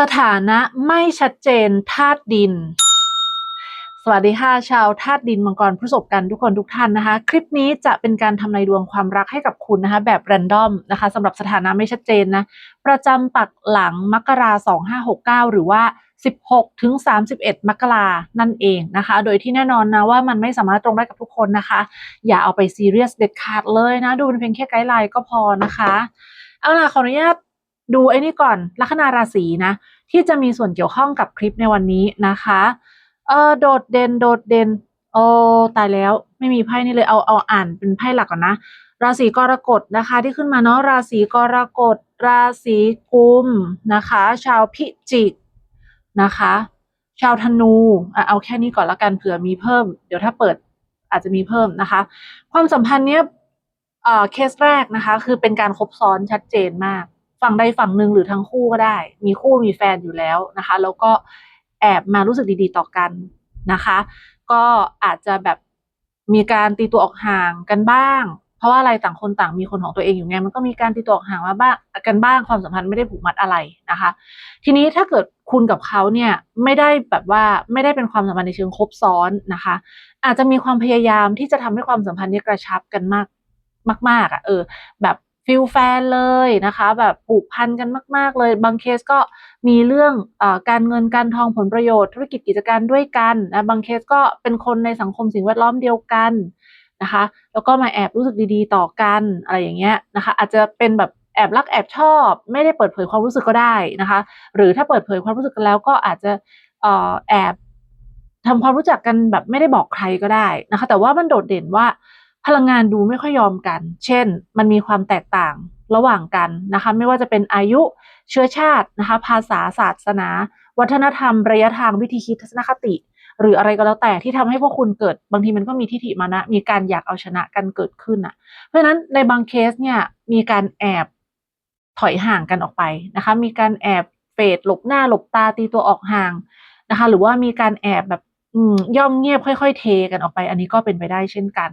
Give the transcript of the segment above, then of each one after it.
สถานะไม่ชัดเจนธาตุดิน สวัสดีค่ะชาวธาตุดินมังกรผู้ประสบกันทุกคนทุกท่านนะคะ คลิปนี้จะเป็นการทำนายดวงความรักให้กับคุณนะคะ แบบแรนดอมนะคะสำหรับสถานะไม่ชัดเจนนะ ประจำปักหลังมกราสองห้าหกเก้าหรือว่า 16ถึง31 มกรานั่นเองนะคะ โดยที่แน่นอนนะว่ามันไม่สามารถตรงได้กับทุกคนนะคะ อย่าเอาไปซีเรียสเด็ดขาดเลยนะ ดูเป็นเพียงแค่ไกด์ไลน์ก็พอนะคะ เอาล่ะขออนุญาต ดูไอ้นี่ก่อนลัคนาราศีนะ ที่จะมีส่วนเกี่ยวข้องกับคลิปในวันนี้นะคะ เออโดดเด่นโดดเด่นโอ้ตายแล้วไม่มีไพ่นี่เลยเอาเอาอ่านเป็นไพ่หลักก่อนนะ ราศีกรกฎนะคะ ที่ขึ้นมาเนาะราศีกรกฎ ราศีกุมนะคะ ชาวพิจิกนะคะ ชาวธนูอะเอาแค่นี้ก่อนละกันเผื่อมีเพิ่ม เดี๋ยวถ้าเปิดอาจจะมีเพิ่มนะคะ ความสัมพันธ์เนี้ยเอ่อเคสแรกนะคะ คือเป็นการคบซ้อนชัดเจนมาก ฝั่งใดฝั่งหนึ่งหรือทั้งคู่ก็ได้ มีคู่มีแฟนอยู่แล้วนะคะ แล้วก็แอบมารู้สึกดีๆต่อกันนะคะ ก็อาจจะแบบมีการตีตัวออกห่างกันบ้าง เพราะว่าอะไรต่างคนต่างมีคนของตัวเองอยู่ไงมันก็มีการตีตัวออกห่างมาบ้างกันบ้างความสัมพันธ์ไม่ได้ผูกมัดอะไรนะคะ ทีนี้ถ้าเกิดคุณกับเขาเนี่ยไม่ได้แบบว่าไม่ได้เป็นความสัมพันธ์ในเชิงคบซ้อนนะคะ อาจจะมีความพยายามที่จะทำให้ความสัมพันธ์นี้กระชับกันมากมากๆอะเออ แบบ ฟิลแฟนเลยนะคะแบบผูกพันกันมาก ๆ เลย บางเคสก็มีเรื่องอการเงินการทองผลประโยชน์ธุรกิจกิจการด้วยกันนะบางเคสก็เป็นคนในสังคมสิ่งแวดล้อมเดียวกันนะคะ แล้วก็มาแอบรู้สึกดีๆ ต่อกันอะไรอย่างเงี้ยนะคะ อาจจะเป็นแบบแอบรักแอบชอบ ไม่ได้เปิดเผยความรู้สึกก็ได้นะคะ หรือถ้าเปิดเผยความรู้สึกกันแล้วก็อาจจะแอบทำความรู้จักกันแบบไม่ได้บอกใครก็ได้นะคะ แต่ว่ามันโดดเด่นว่า พลังงานดูไม่ค่อยยอมกัน เช่น มันมีความแตกต่างระหว่างกันนะคะ ไม่ว่าจะเป็นอายุเชื้อชาตินะคะ ภาษาศาสนา วัฒนธรรม ระยะทางวิธีคิดทัศนคติ หรืออะไรก็แล้วแต่ที่ทำให้พวกคุณเกิด บางทีมันก็มีทิฐิมานะ มีการอยากเอาชนะกันเกิดขึ้นอะ เพราะฉะนั้นในบางเคสเนี่ยมีการแอบถอยห่างกันออกไปนะคะ มีการแอบเฟดหลบหน้าหลบตาตีตัวออกห่างนะคะ หรือว่ามีการแอบแบบอืมย่องเงียบค่อย ๆ เทกันออกไป อันนี้ก็เป็นไปได้เช่นกัน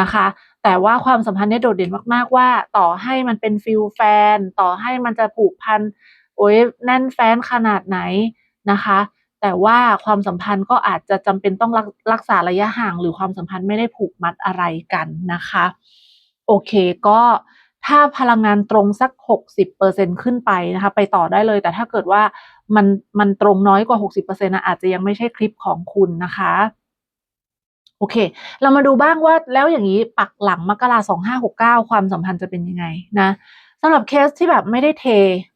นะคะ แต่ว่าความสัมพันธ์เนี่ยโดดเด่นมาก ๆ ว่า ต่อให้มันเป็นฟิลแฟน ต่อให้มันจะผูกพันโอ้ยแน่นแฟนขนาดไหนนะคะ แต่ว่าความสัมพันธ์ก็อาจจะจำเป็นต้องรักรักษาระยะห่าง หรือความสัมพันธ์ไม่ได้ผูกมัดอะไรกันนะคะ โอเคก็ถ้าพลังงานตรงสัก 60%ขึ้นไปนะคะ ไปต่อได้เลย แต่ถ้าเกิดว่ามันมันตรงน้อยกว่า 60%นะอาจจะยังไม่ใช่คลิปของคุณนะคะ โอเค เรามาดูบ้างว่าแล้วอย่างนี้ปักหลังมกราสองห้าหกเก้าความสัมพันธ์จะเป็นยังไงนะสำหรับเคสที่แบบไม่ได้เท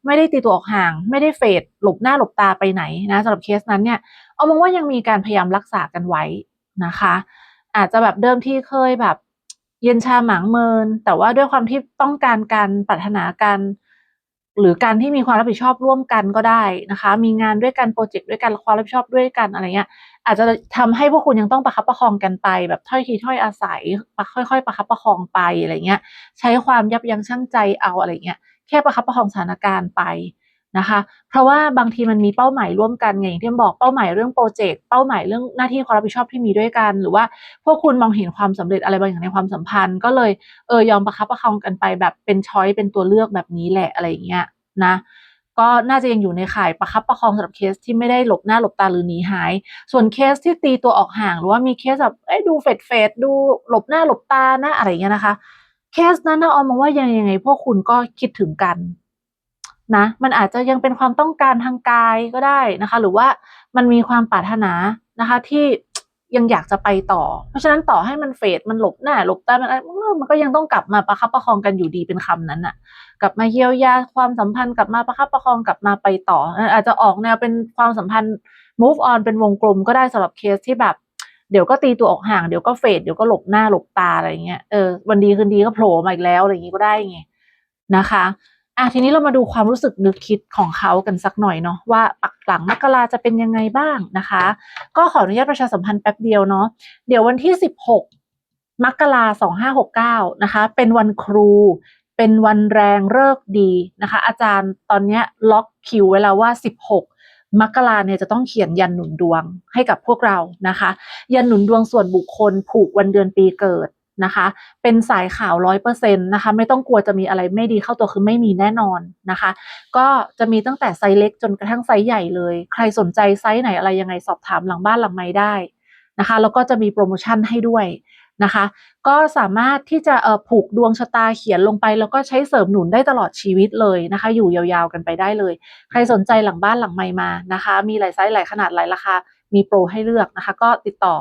ไม่ได้ตีตัวออกห่าง ไม่ได้เฟดหลบหน้าหลบตาไปไหนนะสำหรับเคสนั้นเนี่ยเอามองว่ายังมีการพยายามรักษากันไว้นะคะ อาจจะแบบเดิมที่เคยแบบเย็นชาหมางเมิน แต่ว่าด้วยความที่ต้องการการปรารถนากันหรือการที่มีความรับผิดชอบร่วมกันก็ได้นะคะ มีงานด้วยกันโปรเจกต์ด้วยกันความรับผิดชอบด้วยกันอะไรเงี้ย อาจจะทำให้พวกคุณยังต้องประคับประคองกันไป แบบถ้อยทีถ้อยอาศัยค่อยๆ ประคับประคองไปอะไรเงี้ย ใช้ความยับยั้งชั่งใจเอาอะไรเงี้ยแค่ประคับประคองสถานการณ์ไปนะคะ เพราะว่าบางทีมันมีเป้าหมายร่วมกันไงอย่างที่บอกเป้าหมายเรื่องโปรเจกต์เป้าหมายเรื่องหน้าที่ความรับผิดชอบที่มีด้วยกัน หรือว่าพวกคุณมองเห็นความสำเร็จอะไรบางอย่างในความสัมพันธ์ ก็เลยเออยอมประคับประคองกันไปแบบเป็นช้อยเป็นตัวเลือกแบบนี้แหละอะไรเงี้ยนะ ก็น่าจะยังอยู่ในข่ายประคับประคองสำหรับเคสที่ไม่ได้หลบหน้าหลบตาหรือหนีหาย ส่วนเคสที่ตีตัวออกห่าง หรือว่ามีเคสแบบเอ้ดูเฟดเฟดดูหลบหน้าหลบตานะอะไรเงี้ยนะคะ เคสนั้นนะออมมองว่ายังยังไง พวกคุณก็คิดถึงกันนะมันอาจจะยังเป็นความต้องการทางกายก็ได้นะคะ หรือว่ามันมีความปรารถนานะคะที่ยังอยากจะไปต่อ เพราะฉะนั้นต่อให้มันเฟดมันหลบหน้าหลบตามัน อมันก็ยังต้องกลับมาประคับประคองกันอยู่ดีเป็นคำนั้นอะกลับมาเยียวยาความสัมพันธ์กลับมาประคับประคองกลับมาไปต่อ อาจจะออกแนวเป็นความสัมพันธ์ move on เป็นวงกลมก็ได้สำหรับเคสที่แบบเดี๋ยวก็ตีตัวออกห่างเดี๋ยวก็เฟดเดี๋ยวก็หลบหน้าหลบตาอะไรเงี้ยเออวันดีคืนดีก็โผล่มาอีกแล้วอะไรอย่างงี้ก็ได้ไงนะคะอะทีนี้เรามาดูความรู้สึกนึกคิดของเขากันสักหน่อยเนาะว่าปักหลังมกราจะเป็นยังไงบ้างนะคะ ก็ขออนุญาตประชาสัมพันธ์แป๊บเดียวเนาะเดี๋ยววันที่ 16 มกราสองห้าหกเก้านะคะ เป็นวันครู เป็นวันแรงเลิกดีนะคะ อาจารย์ตอนนี้ล็อกคิวไว้แล้วว่า 16 มกราเนี่ยจะต้องเขียนยันหนุนดวงให้กับพวกเรานะคะ ยันหนุนดวงส่วนบุคคลผูกวันเดือนปีเกิดนะคะ เป็นสายขาวร้อยเปอร์เซ็นต์นะคะ ไม่ต้องกลัวจะมีอะไรไม่ดีเข้าตัวคือไม่มีแน่นอนนะคะ ก็จะมีตั้งแต่ไซส์เล็กจนกระทั่งไซส์ใหญ่เลย ใครสนใจไซส์ไหนอะไรยังไงสอบถามหลังบ้านหลังไม้ได้นะคะ แล้วก็จะมีโปรโมชั่นให้ด้วย นะคะ ก็สามารถที่จะผูกดวงชะตาเขียนลงไป แล้วก็ใช้เสริมหนุนได้ตลอดชีวิตเลยนะคะ อยู่ยาวๆกันไปได้เลย ใครสนใจหลังบ้านหลังไม้มานะคะ มีหลายไซส์หลายขนาดหลายราคา มีโปรให้เลือกนะคะ ก็ติดต่อ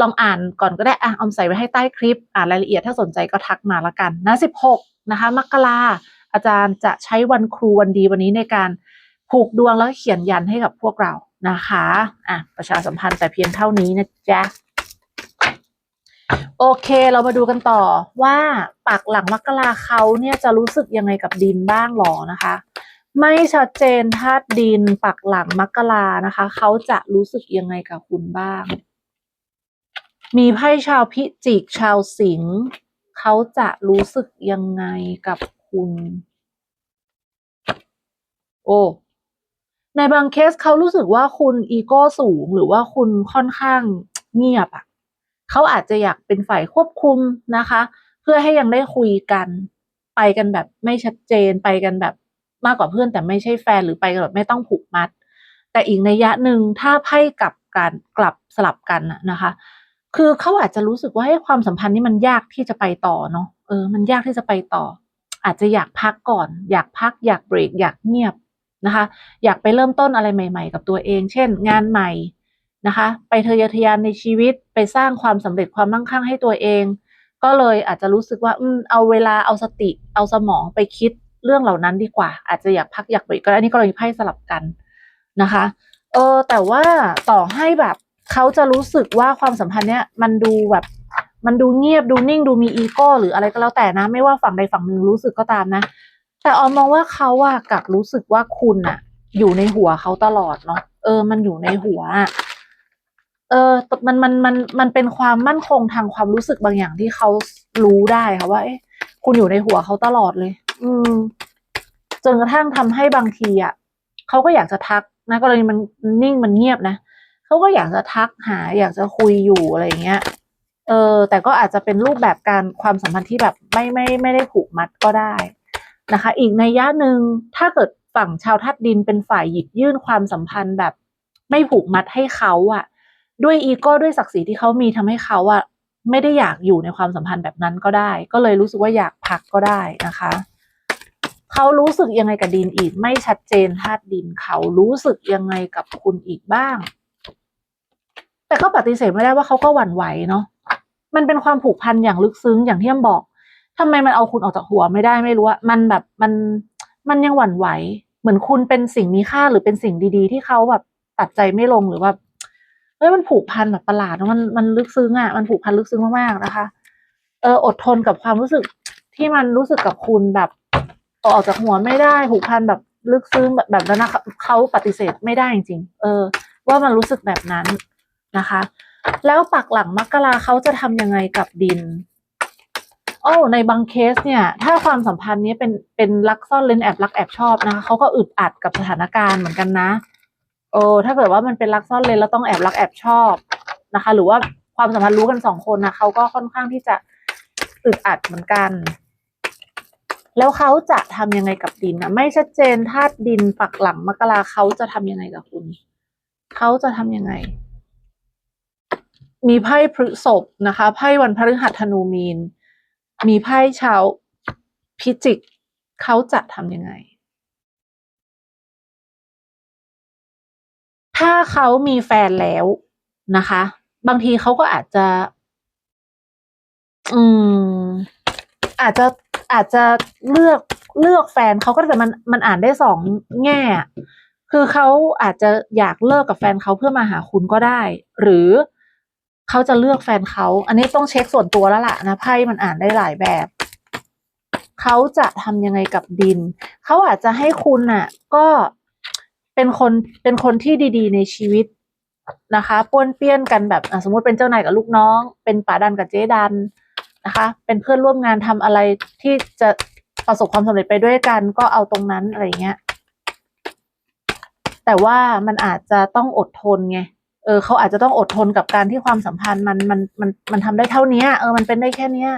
ลองอ่านก่อนก็ได้อะเอาใส่ไว้ให้ใต้คลิป อ่านรายละเอียดถ้าสนใจก็ทักมาละกันนะ16นะคะมกราอาจารย์จะใช้วันครูวันดีวันนี้ในการผูกดวงแล้วเขียนยันให้กับพวกเรานะคะ อะ ประชาสัมพันธ์แต่เพียงเท่านี้นะจ๊ะ โอเคเรามาดูกันต่อว่าปากหลังมกราเขาเนี่ยจะรู้สึกยังไงกับดินบ้างหรอนะคะ ไม่ชัดเจนธาตุดินปักหลังมกรานะคะ เขาจะรู้สึกยังไงกับคุณบ้าง มีไพ่ชาวพิจิกชาวสิงห์เขาจะรู้สึกยังไงกับคุณ โอ้ในบางเคสเขารู้สึกว่าคุณอีโก้สูงหรือว่าคุณค่อนข้างเงียบอะ เขาอาจจะอยากเป็นฝ่ายควบคุมนะคะ เพื่อให้ยังได้คุยกันไปกันแบบไม่ชัดเจนไปกันแบบมากกว่าเพื่อน แต่ไม่ใช่แฟนหรือไปกันแบบไม่ต้องผูกมัด แต่อีกในยะหนึ่งถ้าไพ่กลับกันกลับสลับกันนะคะ คือเขาอาจจะรู้สึกว่าให้ความสัมพันธ์นี้มันยากที่จะไปต่อเนาะเออ มันยากที่จะไปต่อ อาจจะอยากพักก่อน อยากพัก อยากเบรกอยากเงียบนะคะ อยากไปเริ่มต้นอะไรใหม่ ๆ กับตัวเอง เช่น งานใหม่ นะคะ ไปทะยอทะยานในชีวิตไปสร้างความสำเร็จความมั่งคั่งให้ตัวเอง ก็เลยอาจจะรู้สึกว่าอืมเอาเวลาเอาสติเอาสมองไปคิดเรื่องเหล่านั้นดีกว่า อาจจะอยากพักอยากเบรกก็ได้อันนี้กรณีไพ่สลับกันนะคะเออแต่ว่าต่อให้แบบเขาจะรู้สึกว่าความสัมพันธ์เนี้ยมันดูแบบมันดูเงียบดูนิ่งดูมีอีโก้หรืออะไรก็แล้วแต่นะ ไม่ว่าฝั่งใดฝั่งหนึ่งรู้สึกก็ตามนะ แต่ออมมองว่าเขาอะกลับรู้สึกว่าคุณอะอยู่ในหัวเขาตลอดเนาะเออ มันอยู่ในหัว เออมันมันมันมันเป็นความมั่นคงทางความรู้สึกบางอย่างที่เขารู้ได้ค่ะว่าเอ๊ะคุณอยู่ในหัวเขาตลอดเลย อืม จนกระทั่งทำให้บางทีอะเขาก็อยากจะทักนะกรณีมันนิ่งมันเงียบนะเขาก็อยากจะทักหา อยากจะคุยอยู่อะไรอย่างเงี้ย เออ แต่ก็อาจจะเป็นรูปแบบการความสัมพันธ์ที่แบบไม่ไม่ไม่ได้ผูกมัดก็ได้นะคะ อีกในยะหนึ่งถ้าเกิดฝั่งชาวทัดดินเป็นฝ่ายหยิบยื่นความสัมพันธ์แบบ ไม่ผูกมัดให้เขาอะ ด้วยอีโก้ด้วยศักดิ์ศรีที่เขามีทำให้เขาอะไม่ได้อยากอยู่ในความสัมพันธ์แบบนั้นก็ได้ ก็เลยรู้สึกว่าอยากพักก็ได้นะคะเขารู้สึกยังไงกับดินอีก ไม่ชัดเจนธาตุดินเขารู้สึกยังไงกับคุณอีกบ้าง แต่ก็ปฏิเสธไม่ได้ว่าเขาก็หวั่นไหวเนาะมันเป็นความผูกพันอย่างลึกซึ้งอย่างที่ยมบอกทำไมมันเอาคุณออกจากหัวไม่ได้ไม่รู้อะมันแบบมันมันยังหวั่นไหว เหมือนคุณเป็นสิ่งมีค่าหรือเป็นสิ่งดี ๆ ที่เขาแบบตัดใจไม่ลงหรือว่า เฮ้ยมันผูกพันแบบประหลาดมันมันลึกซึ้งอะมันผูกพันลึกซึ้งมากๆนะคะ เอออดทนกับความรู้สึกที่มันรู้สึกกับคุณแบบออกจากหัวไม่ได้ผูกพันแบบลึกซึ้งแบบแบบนั้นนะเขาปฏิเสธไม่ได้จริงๆเออ ว่ามันรู้สึกแบบนั้นนะคะ แล้วปักหลังมกราเขาจะทำยังไงกับดินโอ้ในบางเคสเนี่ย ถ้าความสัมพันธ์นี้เป็นเป็นรักซ่อนเล่นแอบรักแอบชอบนะคะเขาก็อึดอัดกับสถานการณ์เหมือนกันนะ โอ้ถ้าเกิดว่ามันเป็นรักซ่อนเลนแล้วต้องแอบรักแอบชอบนะคะ หรือว่าความสัมพันธ์รู้กันสองคนนะเขาก็ค่อนข้างที่จะอึดอัดเหมือนกัน แล้วเขาจะทำยังไงกับดินนะไม่ชัดเจนธาตุดินปักหลังมกราเขาจะทำยังไงกับคุณเขาจะทำยังไง มีไพ่พฤษภนะคะไพ่วันพฤหัสธนูมีน มีไพ่ชาวพิจิกเขาจะทำยังไง ถ้าเขามีแฟนแล้วนะคะ บางทีเขาก็อาจจะ อืม อาจจะอาจจะเลือกเลือกแฟนเขาก็แต่มันมันอ่านได้สองแง่ คือเขาอาจจะอยากเลิกกับแฟนเขาเพื่อมาหาคุณก็ได้ หรือเขาจะเลือกแฟนเขา อันนี้ต้องเช็คส่วนตัวแล้วล่ะนะไพ่มันอ่านได้หลายแบบ เขาจะทำยังไงกับดิน เขาอาจจะให้คุณน่ะ ก็ เป็นคนเป็นคนที่ดีๆ ในชีวิตนะคะป้วนเปี้ยนกันแบบสมมติเป็นเจ้านายกับลูกน้อง เป็นป๋าดันกับเจ๊ดันนะคะ เป็นเพื่อนร่วมงานทำอะไรที่จะประสบความสำเร็จไปด้วยกันก็เอาตรงนั้นอะไรเงี้ย แต่ว่ามันอาจจะต้องอดทนไงเออเขาอาจจะต้องอดทนกับการที่ความสัมพันธ์มันมันมันมันทำได้เท่านี้เออมันเป็นได้แค่เนี้ย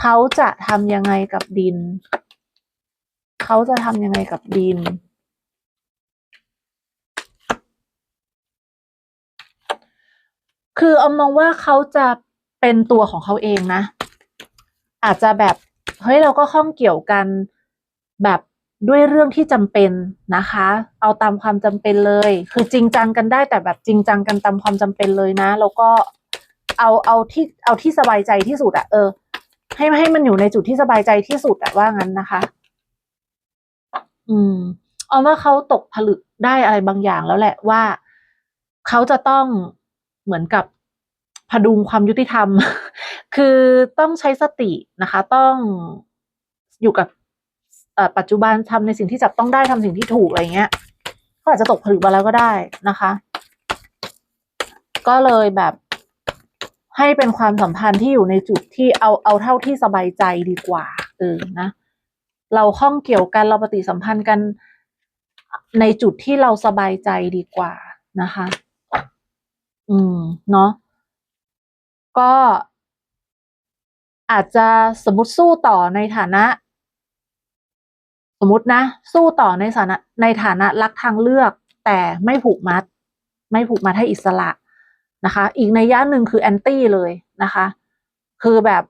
เขาจะทำยังไงกับดิน เขาจะทำยังไงกับดิน คือเอามองว่าเขาจะเป็นตัวของเขาเองนะ อาจจะแบบเฮ้ยเราก็ข้องเกี่ยวกันแบบด้วยเรื่องที่จำเป็นนะคะ เอาตามความจำเป็นเลย คือจริงจังกันได้แต่แบบจริงจังกันตามความจำเป็นเลยนะ แล้วก็เอาเอาที่เอาที่สบายใจที่สุดอะเออ ให้ให้มันอยู่ในจุดที่สบายใจที่สุดอะว่างั้นนะคะ อืมเอาว่าเขาตกผลึกได้อะไรบางอย่างแล้วแหละว่าเขาจะต้อง เหมือนกับพดุงความยุติธรรม คือต้องใช้สตินะคะ ต้องอยู่กับปัจจุบันทำในสิ่งที่จับต้องได้ทำสิ่งที่ถูกอะไรเงี้ยก็อาจจะตกผลึกมาแล้วก็ได้นะคะ ก็เลยแบบให้เป็นความสัมพันธ์ที่อยู่ในจุดที่เอาเอาเท่าที่สบายใจดีกว่าเออนะ เราข้องเกี่ยวกันเราปฏิสัมพันธ์กันในจุดที่เราสบายใจดีกว่านะคะ อืม เนาะ ก็ อาจจะสมมติสู้ต่อในฐานะ สมมตินะ สู้ต่อในฐานะ ในฐานะรักทางเลือก แต่ไม่ผูกมัด ไม่ผูกมัดให้อิสระนะคะ อีกในยยะหนึ่งคือแอนตี้เลยนะคะ คือแบบ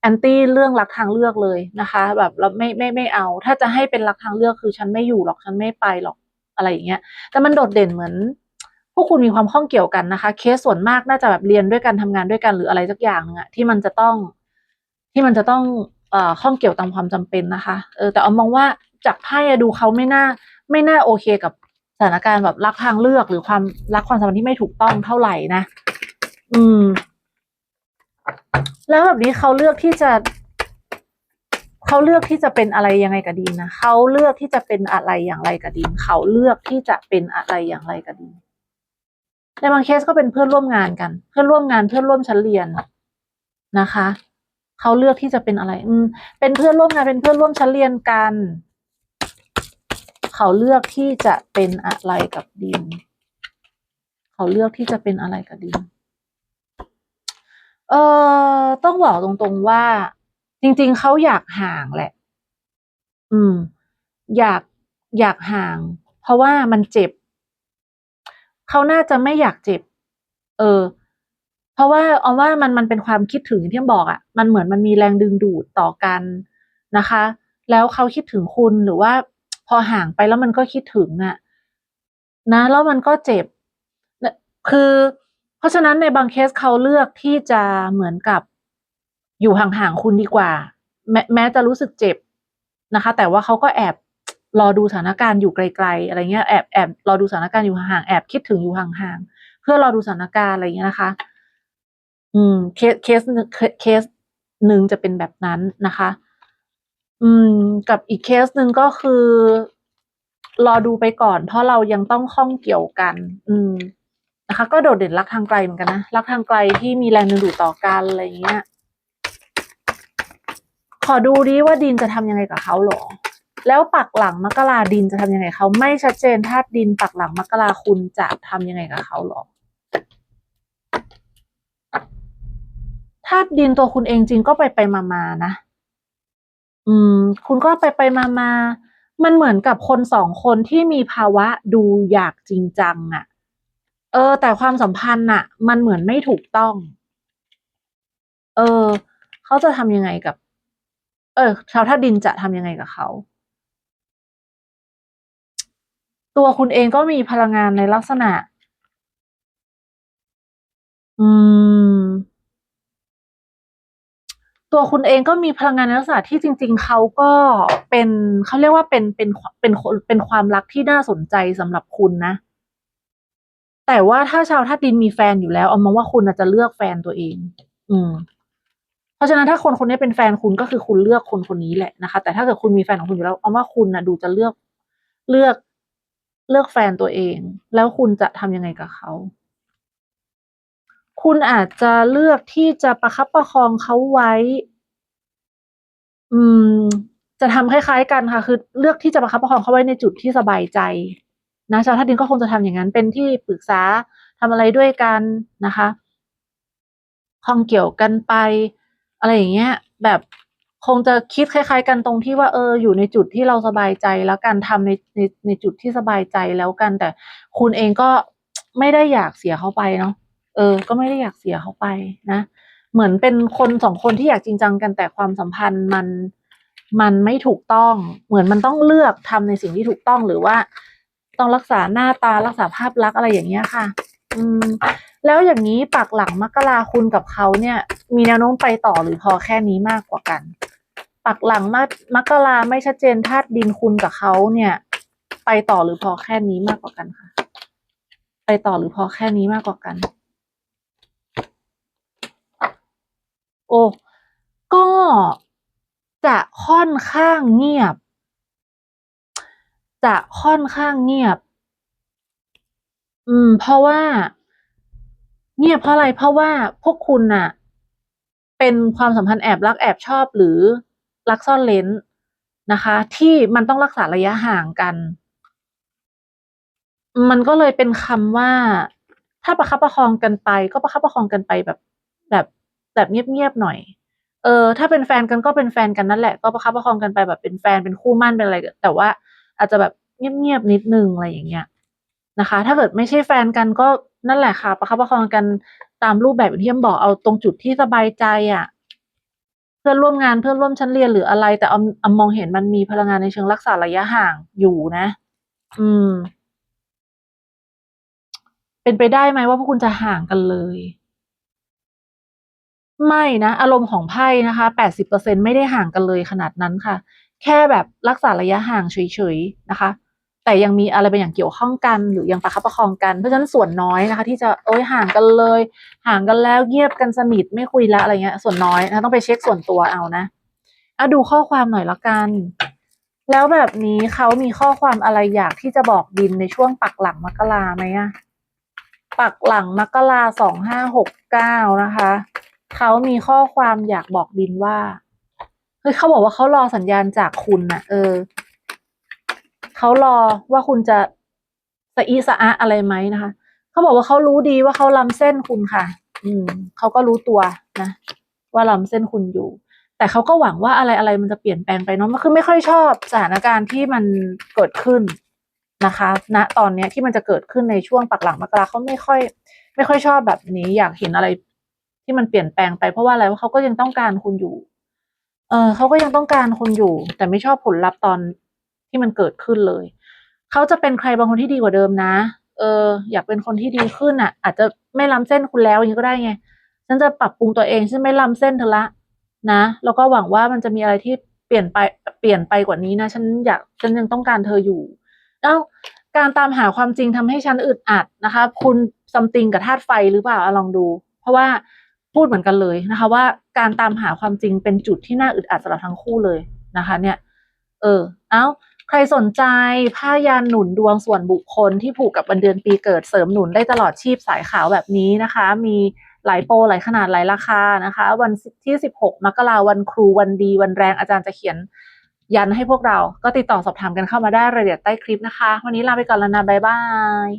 แอนตี้เรื่องรักทางเลือกเลยนะคะ แบบเราไม่ไม่ไม่เอา ถ้าจะให้เป็นรักทางเลือกคือฉันไม่อยู่หรอกฉันไม่ไปหรอกอะไรอย่างเงี้ย แต่มันโดดเด่นเหมือน วกคุณมีความข้องเกี่ยวกันนะคะ เคสส่วนมากน่าจะแบบเรียนด้วยกันทำงานด้วยกันหรืออะไรสักอย่างนึงอะที่มันจะต้องที่มันจะต้องเอ่อข้องเกี่ยวตามความจำเป็นนะคะ เออแต่เอามองว่าจากไพ่ดูเขาไม่น่าไม่น่าโอเคกับสถานการณ์แบบรักทางเลือกหรือความรักความสัมพันธ์ที่ไม่ถูกต้องเท่าไหร่นะ อืม แล้วแบบนี้เขาเลือกที่จะเขาเลือกที่จะเป็นอะไรยังไงกับดีนนะเขาเลือกที่จะเป็นอะไรอย่างไรกับดีนเขาเลือกที่จะเป็นอะไรอย่างไรกับดีน ในบางเคสก็เป็นเพื่อนร่วมงานกัน เพื่อนร่วมงานเพื่อนร่วมชั้นเรียนนะคะเขาเลือกที่จะเป็นอะไร อืม เป็นเพื่อนร่วมงานเป็นเพื่อนร่วมชั้นเรียนกัน เขาเลือกที่จะเป็นอะไรกับดิน เขาเลือกที่จะเป็นอะไรกับดิน เออต้องบอกตรงๆว่า จริง ๆเขาอยากห่างแหละ อืม อยากอยากห่าง เพราะว่ามันเจ็บ เขาน่าจะไม่อยากเจ็บ เออ เพราะว่าเอาว่ามันมันเป็นความคิดถึงที่บอกอะ่ะ มันเหมือนมันมีแรงดึงดูดต่อกันนะคะ แล้วเขาคิดถึงคุณหรือว่า พอห่างไปแล้วมันก็คิดถึงอะ่ะ นะ แล้วมันก็เจ็บ คือ เพราะฉะนั้นในบางเคสเขาเลือกที่จะเหมือนกับอยู่ห่างๆคุณดีกว่า แม้แม้จะรู้สึกเจ็บนะคะ แต่ว่าเขาก็แอบ รอดูสถานการณ์อยู่ไกล ๆ อะไรเงี้ยแอบแอบรอดูสถานการณ์อยู่ห่างๆแอบคิดถึงอยู่ห่างๆเพื่อรอดูสถานการณ์อะไรเงี้ยนะคะ อืม เคสเคสหนึ่งเคสหนึ่งจะเป็นแบบนั้นนะคะ อืม กับอีกเคสหนึ่งก็คือ รอดูไปก่อน เพราะเรายังต้องข้องเกี่ยวกัน อืมนะคะ ก็โดดเด่นรักทางไกลเหมือนกันนะรักทางไกลที่มีแรงดึงดูดต่อกันอะไรเงี้ยขอดูดิว่าดินจะทำยังไงกับเขาหรอ แล้วปักหลังมกราดินจะทำยังไงเขาไม่ชัดเจนธาตุดินปักหลังมกราคุณจะทำยังไงกับเขาหรอธาตุดินตัวคุณเองจริงก็ไปไปมามานะ อืม คุณก็ไปไปมามามันเหมือนกับคนสองคนที่มีภาวะดูอยากจริงจังอะเออ แต่ความสัมพันธ์อะมันเหมือนไม่ถูกต้อง เออ เขาจะทำยังไงกับ เออ ชาวธาตุดินจะทำยังไงกับเขา ตัวคุณเองก็มีพลังงานในลักษณะ อืม ตัวคุณเองก็มีพลังงานในลักษณะที่จริง ๆ เขาก็เป็นเขาเรียกว่าเป็นเป็นเป็นเป็นความรักที่น่าสนใจสำหรับคุณนะ แต่ว่าถ้าชาวธาตุดินมีแฟนอยู่แล้วเอามองว่าคุณอาจจะเลือกแฟนตัวเอง อืมเพราะฉะนั้นถ้าคนคนนี้เป็นแฟนคุณก็คือคุณเลือกคนคนนี้แหละนะคะ แต่ถ้าเกิดคุณมีแฟนของคุณอยู่แล้วเอาว่าคุณนะดูจะเลือกเลือก เลือกแฟนตัวเอง แล้วคุณจะทำยังไงกับเขา คุณอาจจะเลือกที่จะประคับประคองเขาไว้ อืม จะทำคล้าย ๆ กันค่ะ คือ เลือกที่จะประคับประคองเขาไว้ในจุดที่สบายใจ นะชาวธาตุดินก็คงจะทำอย่างนั้น เป็นที่ปรึกษาทำอะไรด้วยกันนะคะข้องเกี่ยวกันไป อะไรอย่างเงี้ย แบบ คงจะคิดคล้าย ๆ กันตรงที่ว่าเอออยู่ในจุดที่เราสบายใจแล้วกันทำในในในจุดที่สบายใจแล้วกัน แต่คุณเองก็ไม่ได้อยากเสียเขาไปเนาะเออ ก็ไม่ได้อยากเสียเขาไปนะ เหมือนเป็นคนสองคนที่อยากจริงจังกันแต่ความสัมพันธ์มันมันไม่ถูกต้อง เหมือนมันต้องเลือกทำในสิ่งที่ถูกต้องหรือว่า ต้องรักษาหน้าตารักษาภาพลักษณ์อะไรอย่างเงี้ยค่ะ อืม แล้วอย่างนี้ปักหลังมกราคุณกับเขาเนี่ย มีแนวโน้มไปต่อหรือพอแค่นี้มากกว่ากัน ปักหลังมกมกราไม่ชัดเจนธาตุดินคุณกับเขาเนี่ย ไปต่อหรือพอแค่นี้มากกว่ากันคะไปต่อหรือพอแค่นี้มากกว่ากัน โอ้ก็จะค่อนข้างเงียบ จะค่อนข้างเงียบ อืม เพราะว่า เงียบเพราะอะไร เพราะว่าพวกคุณน่ะ เป็นความสัมพันธ์แอบรักแอบชอบหรือ รักซ่อนเร้นนะคะ ที่มันต้องรักษาระยะห่างกัน มันก็เลยเป็นคำว่า ถ้าประคับประคองกันไป ก็ประคับประคองกันไปแบบแบบแบบเงียบๆหน่อย เออ ถ้าเป็นแฟนกันก็เป็นแฟนกันนั่นแหละ ก็ประคับประคองกันไปแบบเป็นแฟนเป็นคู่มั่นเป็นอะไร แต่ว่าอาจจะแบบเงียบๆนิดนึงอะไรอย่างเงี้ยนะคะ ถ้าเกิดไม่ใช่แฟนกันก็นั่นแหละค่ะ ประคับประคองกันตามรูปแบบอย่างที่ออมบอกเอาตรงจุดที่สบายใจอะเพื่อนร่วมงานเพื่อนร่วมชั้นเรียนหรืออะไร แต่ออมออมมองเห็นมันมีพลังงานในเชิงรักษาระยะห่างอยู่นะ อืม เป็นไปได้ไหมว่าพวกคุณจะห่างกันเลย ไม่นะอารมณ์ของไพ่นะคะ80%ไม่ได้ห่างกันเลยขนาดนั้นค่ะ แค่แบบรักษาระยะห่างเฉยๆนะคะ แต่ยังมีอะไรบางอย่างเกี่ยวข้องกัน หรือยังประคับประคองกัน เพราะฉะนั้นส่วนน้อยนะคะ ที่จะเอ้ยห่างกันเลย ห่างกันแล้วเงียบกันสนิทไม่คุยแล้วอะไรเงี้ย ส่วนน้อยนะต้องไปเช็คส่วนตัวเอานะอะดูข้อความหน่อยละกัน แล้วแบบนี้เขามีข้อความอะไรอยากที่จะบอกดินในช่วงปักหลังมกราไหมอะปักหลังมกราสองห้าหกเก้านะคะเขามีข้อความอยากบอกดินว่าเฮ้ยเขาบอกว่าเขารอสัญญาณจากคุณนะเออ เขารอว่าคุณจะสะอีสะอะอะไรไหมนะคะเขาบอกว่าเขารู้ดีว่าเขาล้ำเส้นคุณค่ะ อืมเขาก็รู้ตัวนะ ว่าล้ำเส้นคุณอยู่ แต่เขาก็หวังว่าอะไรอะไรมันจะเปลี่ยนแปลงไปเนาะมันคือไม่ค่อยชอบสถานการณ์ที่มันเกิดขึ้นนะคะณตอนเนี้ยที่มันจะเกิดขึ้นในช่วงปักหลังมกราเขาไม่ค่อย ไม่ค่อยชอบแบบนี้ อยากเห็นอะไรที่มันเปลี่ยนแปลงไปเพราะว่าอะไรว่าเขาก็ยังต้องการคุณอยู่ เออเขาก็ยังต้องการคุณอยู่ แต่ไม่ชอบผลลัพธ์ตอน ที่มันเกิดขึ้นเลย เขาจะเป็นใครบางคนที่ดีกว่าเดิมนะ เออ อยากเป็นคนที่ดีขึ้นอะ อาจจะไม่ล้ำเส้นคุณแล้วอย่างนี้ก็ได้ไง ฉันจะปรับปรุงตัวเองฉันไม่ล้ำเส้นเธอละนะ แล้วก็หวังว่ามันจะมีอะไรที่เปลี่ยนไปเปลี่ยนไปกว่านี้นะ ฉันอยากฉันยังต้องการเธออยู่เอ้าการตามหาความจริงทำให้ฉันอึดอัดนะคะ คุณซัมติงกับธาตุไฟหรือเปล่าอลองดู เพราะว่าพูดเหมือนกันเลยนะคะ ว่าการตามหาความจริงเป็นจุดที่น่าอึดอัดสำหรับทั้งคู่เลยนะคะ เนี่ย เออ เอ้า ใครสนใจผ้ายันหนุนดวงส่วนบุคคลที่ผูกกับวันเดือนปีเกิดเสริมหนุนได้ตลอดชีพสายขาวแบบนี้นะคะ มีหลายโปรหลายขนาดหลายราคานะคะ วันที่ 16 มกราวันครูวันดี วันแรงอาจารย์จะเขียนยันให้พวกเรา ก็ติดต่อสอบถามกันเข้ามาได้รายละเอียดใต้คลิปนะคะ วันนี้ลาไปก่อนแล้วนะบ๊ายบาย